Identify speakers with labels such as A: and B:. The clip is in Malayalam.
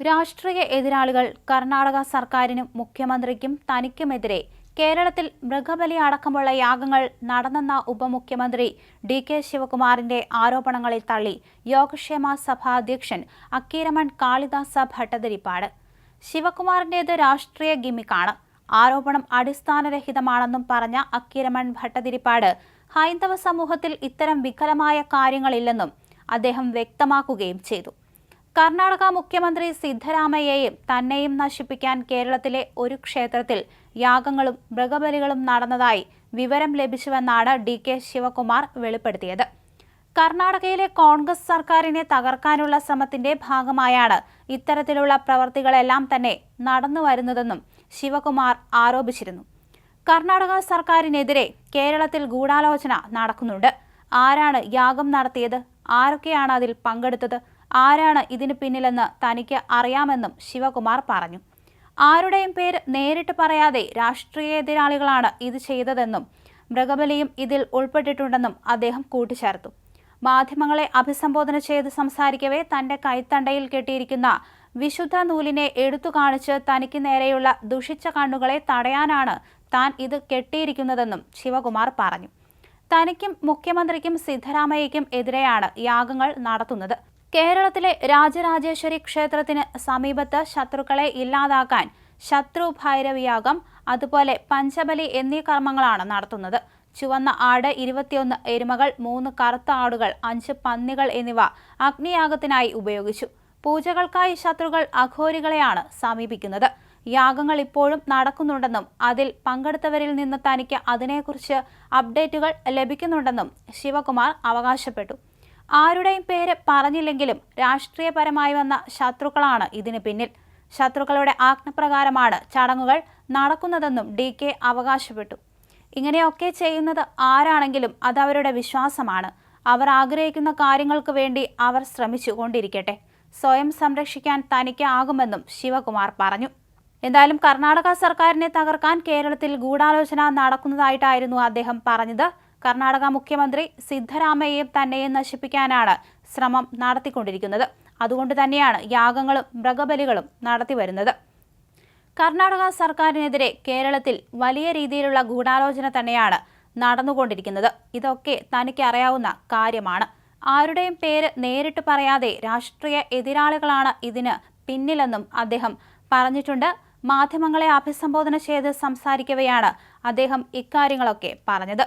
A: രാഷ്ട്രീയ എതിരാളികൾ കർണാടക സർക്കാരിനും മുഖ്യമന്ത്രിക്കും തനിക്കുമെതിരെ കേരളത്തിൽ മൃഗബലി അടക്കമുള്ള യാഗങ്ങൾ നടന്നെന്ന ഉപമുഖ്യമന്ത്രി ഡി കെ ശിവകുമാറിന്റെ ആരോപണങ്ങളെ തള്ളി യോഗക്ഷേമ സഭാ അധ്യക്ഷൻ അക്കീരമൺ കാളിദാസ ഭട്ടതിരിപ്പാട്. ശിവകുമാറിന്റേത് രാഷ്ട്രീയ ഗിമിക്കാണ് ആരോപണം അടിസ്ഥാനരഹിതമാണെന്നും പറഞ്ഞ അക്കീരമൺ ഭട്ടതിരിപ്പാട് ഹൈന്ദവ സമൂഹത്തിൽ ഇത്തരം വികലമായ കാര്യങ്ങളില്ലെന്നും അദ്ദേഹം വ്യക്തമാക്കുകയും ചെയ്തു. കർണാടക മുഖ്യമന്ത്രി സിദ്ധരാമയ്യയും തന്നെയും നശിപ്പിക്കാൻ കേരളത്തിലെ ഒരു ക്ഷേത്രത്തിൽ യാഗങ്ങളും മൃഗബലികളും നടന്നതായി വിവരം ലഭിച്ചുവെന്നാണ് ഡി കെ ശിവകുമാർ വെളിപ്പെടുത്തിയത്. കർണാടകയിലെ കോൺഗ്രസ് സർക്കാരിനെ തകർക്കാനുള്ള ശ്രമത്തിന്റെ ഭാഗമായാണ് ഇത്തരത്തിലുള്ള പ്രവർത്തികളെല്ലാം തന്നെ നടന്നു വരുന്നതെന്നും ശിവകുമാർ ആരോപിച്ചിരുന്നു. കർണാടക സർക്കാരിനെതിരെ കേരളത്തിൽ ഗൂഢാലോചന നടക്കുന്നുണ്ട്. ആരാണ് യാഗം നടത്തിയത്? ആരൊക്കെയാണ് അതിൽ പങ്കെടുത്തത്? ആരാണ് ഇതിന് പിന്നിലെന്ന് തനിക്ക് അറിയാമെന്നും ശിവകുമാർ പറഞ്ഞു. ആരുടെയും പേര് നേരിട്ട് പറയാതെ രാഷ്ട്രീയ എതിരാളികളാണ് ഇത് ചെയ്തതെന്നും മൃഗബലിയും ഇതിൽ ഉൾപ്പെട്ടിട്ടുണ്ടെന്നും അദ്ദേഹം കൂട്ടിച്ചേർത്തു. മാധ്യമങ്ങളെ അഭിസംബോധന ചെയ്ത് സംസാരിക്കവേ തന്റെ കൈത്തണ്ടയിൽ കെട്ടിയിരിക്കുന്ന വിശുദ്ധ നൂലിനെ എടുത്തു കാണിച്ച് തനിക്ക് നേരെയുള്ള ദുഷിച്ച കണ്ണുകളെ തടയാനാണ് താൻ ഇത് കെട്ടിയിരിക്കുന്നതെന്നും ശിവകുമാർ പറഞ്ഞു. തനിക്കും മുഖ്യമന്ത്രിക്കും സിദ്ധരാമയ്യയ്ക്കും എതിരെയാണ് യാഗങ്ങൾ നടത്തുന്നത്. കേരളത്തിലെ രാജരാജേശ്വരി ക്ഷേത്രത്തിന് സമീപത്ത് ശത്രുക്കളെ ഇല്ലാതാക്കാൻ ശത്രു ഭൈരവിയാഗം അതുപോലെ പഞ്ചബലി എന്നീ കർമ്മങ്ങളാണ് നടത്തുന്നത്. ചുവന്ന ആട് ഇരുപത്തിയൊന്ന് എരുമകൾ മൂന്ന് കറുത്ത ആടുകൾ അഞ്ച് പന്നികൾ എന്നിവ അഗ്നിയാഗത്തിനായി ഉപയോഗിച്ചു. പൂജകൾക്കായി ശത്രുക്കൾ അഘോരികളെയാണ് സമീപിക്കുന്നത്. യാഗങ്ങൾ ഇപ്പോഴും നടക്കുന്നുണ്ടെന്നും അതിൽ പങ്കെടുത്തവരിൽ നിന്ന് തനിക്ക് അതിനെക്കുറിച്ച് അപ്ഡേറ്റുകൾ ലഭിക്കുന്നുണ്ടെന്നും ശിവകുമാർ അവകാശപ്പെട്ടു. ആരുടെയും പേര് പറഞ്ഞില്ലെങ്കിലും രാഷ്ട്രീയപരമായി വന്ന ശത്രുക്കളാണ് ഇതിന് പിന്നിൽ. ശത്രുക്കളുടെ ആജ്ഞപ്രകാരമാണ് ചടങ്ങുകൾ നടക്കുന്നതെന്നും ഡി കെ അവകാശപ്പെട്ടു. ഇങ്ങനെയൊക്കെ ചെയ്യുന്നത് ആരാണെങ്കിലും അത് അവരുടെ വിശ്വാസമാണ്. അവർ ആഗ്രഹിക്കുന്ന കാര്യങ്ങൾക്ക് വേണ്ടി അവർ ശ്രമിച്ചു കൊണ്ടിരിക്കട്ടെ. സ്വയം സംരക്ഷിക്കാൻ തനിക്ക് ആകുമെന്നും ശിവകുമാർ പറഞ്ഞു. എന്തായാലും കർണാടക സർക്കാരിനെ തകർക്കാൻ കേരളത്തിൽ ഗൂഢാലോചന നടക്കുന്നതായിട്ടായിരുന്നു അദ്ദേഹം പറഞ്ഞത്. കർണാടക മുഖ്യമന്ത്രി സിദ്ധരാമയ്യയും തന്നെയും നശിപ്പിക്കാനാണ് ശ്രമം നടത്തിക്കൊണ്ടിരിക്കുന്നത്. അതുകൊണ്ട് തന്നെയാണ് യാഗങ്ങളും മൃഗബലികളും നടത്തിവരുന്നത് കർണാടക സർക്കാരിനെതിരെ കേരളത്തിൽ വലിയ രീതിയിലുള്ള ഗൂഢാലോചന തന്നെയാണ് നടന്നുകൊണ്ടിരിക്കുന്നത്. ഇതൊക്കെ തനിക്ക് അറിയാവുന്ന കാര്യമാണ്. ആരുടെയും പേര് നേരിട്ട് പറയാതെ രാഷ്ട്രീയ എതിരാളികളാണ് ഇതിന് പിന്നിലെന്നും അദ്ദേഹം പറഞ്ഞിട്ടുണ്ട്. മാധ്യമങ്ങളെ അഭിസംബോധന ചെയ്ത് സംസാരിക്കവെയാണ് അദ്ദേഹം ഇക്കാര്യങ്ങളൊക്കെ പറഞ്ഞത്.